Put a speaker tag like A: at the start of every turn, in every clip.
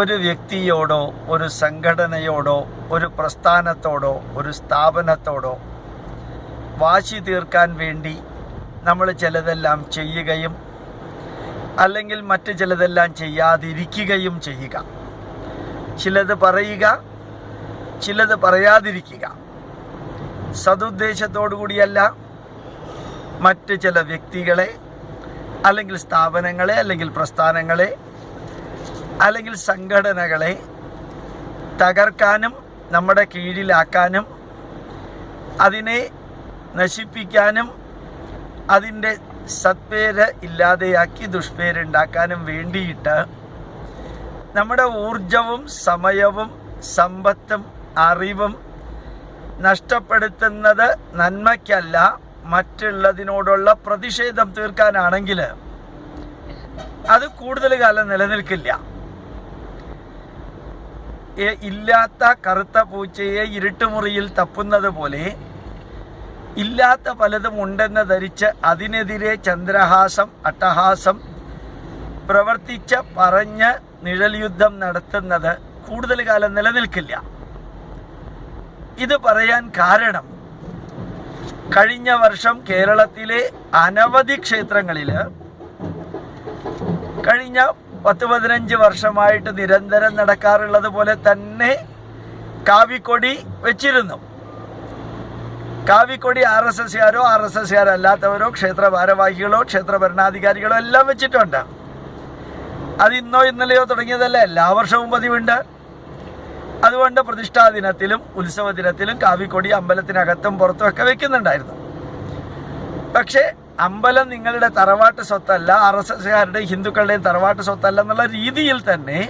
A: ഒരു വ്യക്തിയോടോ ഒരു സംഘടനയോടോ ഒരു പ്രസ്ഥാനത്തോടോ ഒരു സ്ഥാപനത്തോടോ വാശി തീർക്കാൻ വേണ്ടി നമ്മൾ ചിലതെല്ലാം ചെയ്യുകയും അല്ലെങ്കിൽ മറ്റു ചിലതെല്ലാം ചെയ്യാതിരിക്കുകയും ചെയ്യുക. ചിലത് പറയുക ചിലത് പറയാതിരിക്കുക. സതുദ്ദേശത്തോടു കൂടിയല്ല മറ്റ് ചില വ്യക്തികളെ അല്ലെങ്കിൽ സ്ഥാപനങ്ങളെ അല്ലെങ്കിൽ പ്രസ്ഥാനങ്ങളെ അല്ലെങ്കിൽ സംഘടനകളെ തകർക്കാനും നമ്മുടെ കീഴിലാക്കാനും അതിനെ നശിപ്പിക്കാനും അതിന്റെ സത്പേര് ഇല്ലാതെയാക്കി ദുഷ്പേരുണ്ടാക്കാനും വേണ്ടിയിട്ട് നമ്മുടെ ഊർജവും സമയവും സമ്പത്തും അറിവും നഷ്ടപ്പെടുത്തുന്നത് നന്മയ്ക്കല്ല മറ്റുള്ളതിനോടുള്ള പ്രതിഷേധം തീർക്കാനാണെങ്കിൽ അത് കൂടുതൽ കാലം നിലനിൽക്കില്ല. ഇല്ലാത്ത കറുത്ത പൂച്ചയെ ഇരുട്ടുമുറിയിൽ തപ്പുന്നത് പോലെ ഇല്ലാത്ത പലതും ഉണ്ടെന്ന് ധരിച്ച് അതിനെതിരെ ചന്ദ്രഹാസം അട്ടഹാസം പ്രവർത്തിച്ച് പറഞ്ഞ് നിഴൽ യുദ്ധം നടത്തുന്നത് കൂടുതൽ കാലം നിലനിൽക്കില്ല. ഇത് പറയാൻ കാരണം കഴിഞ്ഞ വർഷം കേരളത്തിലെ അനവധി ക്ഷേത്രങ്ങളിൽ കഴിഞ്ഞ പത്ത് പതിനഞ്ച് വർഷമായിട്ട് നിരന്തരം നടക്കാറുള്ളത് പോലെ തന്നെ കാവിക്കൊടി വെച്ചിരുന്നു. കാവിക്കൊടി ആർ എസ് എസ്കാരോ ആർ എസ് എസ്കാരല്ലാത്തവരോ ക്ഷേത്ര ഭാരവാഹികളോ ക്ഷേത്ര ഭരണാധികാരികളോ എല്ലാം വെച്ചിട്ടുണ്ട്. അത് ഇന്നോ ഇന്നലെയോ തുടങ്ങിയതല്ല എല്ലാ വർഷവും പതിവുണ്ട്. അതുകൊണ്ട് പ്രതിഷ്ഠാ ദിനത്തിലും ഉത്സവ ദിനത്തിലും കാവിക്കൊടി അമ്പലത്തിനകത്തും പുറത്തും ഒക്കെ വെക്കുന്നുണ്ടായിരുന്നു. പക്ഷേ അമ്പലം നിങ്ങളുടെ തറവാട്ട് സ്വത്തല്ല ആർ എസ് എസ്കാരുടെയും ഹിന്ദുക്കളുടെയും തറവാട്ട് സ്വത്തല്ല എന്നുള്ള രീതിയിൽ തന്നെ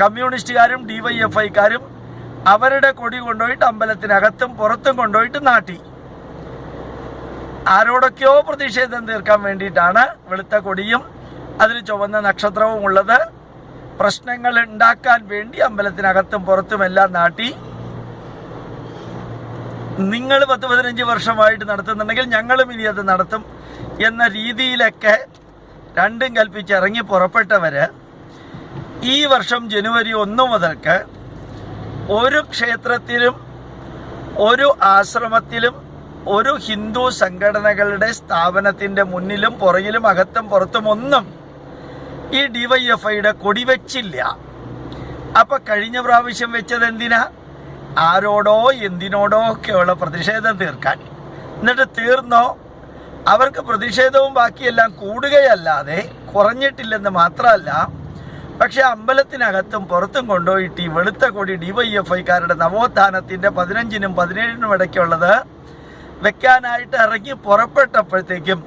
A: കമ്മ്യൂണിസ്റ്റുകാരും ഡി വൈ എഫ് ഐക്കാരും അവരുടെ കൊടി കൊണ്ടുപോയിട്ട് അമ്പലത്തിനകത്തും പുറത്തും കൊണ്ടുപോയിട്ട് നാട്ടി. ആരോടൊക്കെയോ പ്രതിഷേധം തീർക്കാൻ വേണ്ടിയിട്ടാണ് വെളുത്ത കൊടിയും അതിൽ ചുവന്ന നക്ഷത്രവും ഉള്ളത്. പ്രശ്നങ്ങൾ ഉണ്ടാക്കാൻ വേണ്ടി അമ്പലത്തിനകത്തും പുറത്തുമെല്ലാം നാട്ടി. നിങ്ങൾ പത്ത് പതിനഞ്ച് വർഷമായിട്ട് നടത്തുന്നുണ്ടെങ്കിൽ ഞങ്ങളും ഇനി അത് നടത്തും എന്ന രീതിയിലൊക്കെ രണ്ടും കൽപ്പിച്ച് ഇറങ്ങി പുറപ്പെട്ടവർ ഈ വർഷം ജനുവരി ഒന്ന് മുതൽക്ക് ഒരു ക്ഷേത്രത്തിലും ഒരു ആശ്രമത്തിലും ഒരു ഹിന്ദു സംഘടനകളുടെ സ്ഥാപനത്തിന്റെ മുന്നിലും പുറകിലും അകത്തും പുറത്തും ഒന്നും ഈ ഡിവൈഎഫ്ഐയുടെ കൊടി വെച്ചില്ല. അപ്പം കഴിഞ്ഞ പ്രാവശ്യം വെച്ചത് എന്തിനാ ആരോടോ എന്തിനോടോ ഒക്കെയുള്ള പ്രതിഷേധം തീർക്കാൻ. എന്നിട്ട് തീർന്നോ? അവർക്ക് പ്രതിഷേധവും ബാക്കിയെല്ലാം കൂടുകയല്ലാതെ കുറഞ്ഞിട്ടില്ലെന്ന് മാത്രമല്ല പക്ഷെ അമ്പലത്തിനകത്തും പുറത്തും കൊണ്ടുപോയിട്ട് ഈ വെളുത്ത കൊടി ഡിവൈഎഫ്ഐക്കാരുടെ നവോത്ഥാനത്തിന്റെ പതിനഞ്ചിനും പതിനേഴിനും ഇടയ്ക്കുള്ളത് വെക്കാനായിട്ട് ഇറങ്ങി പുറപ്പെട്ടപ്പോഴത്തേക്കും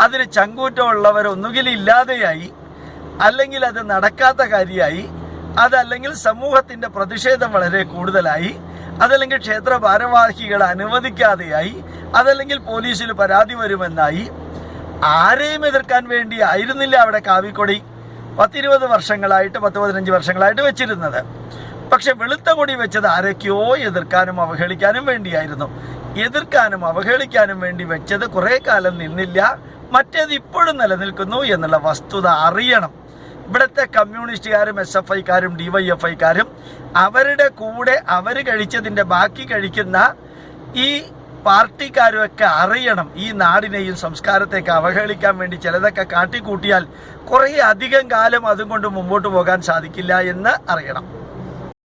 A: അതിന് ചങ്കൂറ്റമുള്ളവർ ഒന്നുകിൽ ഇല്ലാതെയായി അല്ലെങ്കിൽ അത് നടക്കാത്ത കാര്യമായി അതല്ലെങ്കിൽ സമൂഹത്തിന്റെ പ്രതിഷേധം വളരെ കൂടുതലായി അതല്ലെങ്കിൽ ക്ഷേത്ര ഭാരവാഹികൾ അനുവദിക്കാതെയായി അതല്ലെങ്കിൽ പോലീസിൽ പരാതി വരുമെന്നായി. ആരെയും എതിർക്കാൻ വേണ്ടി ആയിരുന്നില്ല അവിടെ കാവിക്കൊടി പത്തിരുപത് വർഷങ്ങളായിട്ട് പത്ത് പതിനഞ്ച് വർഷങ്ങളായിട്ട് വെച്ചിരുന്നത്. പക്ഷെ വെളുത്ത കൊടി വെച്ചത് ആരൊക്കെയോ എതിർക്കാനും അവഹേളിക്കാനും വേണ്ടിയായിരുന്നു. എതിർക്കാനും അവഹേളിക്കാനും വേണ്ടി വെച്ചത് കുറെ കാലം നിന്നില്ല മറ്റേത് ഇപ്പോഴും നിലനിൽക്കുന്നു എന്നുള്ള വസ്തുത അറിയണം. ഇവിടുത്തെ കമ്മ്യൂണിസ്റ്റുകാരും എസ് എഫ് ഐക്കാരും ഡി വൈ എഫ് ഐക്കാരും അവരുടെ കൂടെ അവർ കഴിച്ചതിന്റെ ബാക്കി കഴിക്കുന്ന ഈ പാർട്ടിക്കാരുമൊക്കെ അറിയണം. ഈ നാടിനെയും സംസ്കാരത്തെയൊക്കെ അവഹേളിക്കാൻ വേണ്ടി ചിലതൊക്കെ കാട്ടിക്കൂട്ടിയാൽ കുറേ അധികം കാലം അതും കൊണ്ട് മുമ്പോട്ട് പോകാൻ സാധിക്കില്ല എന്ന് അറിയണം.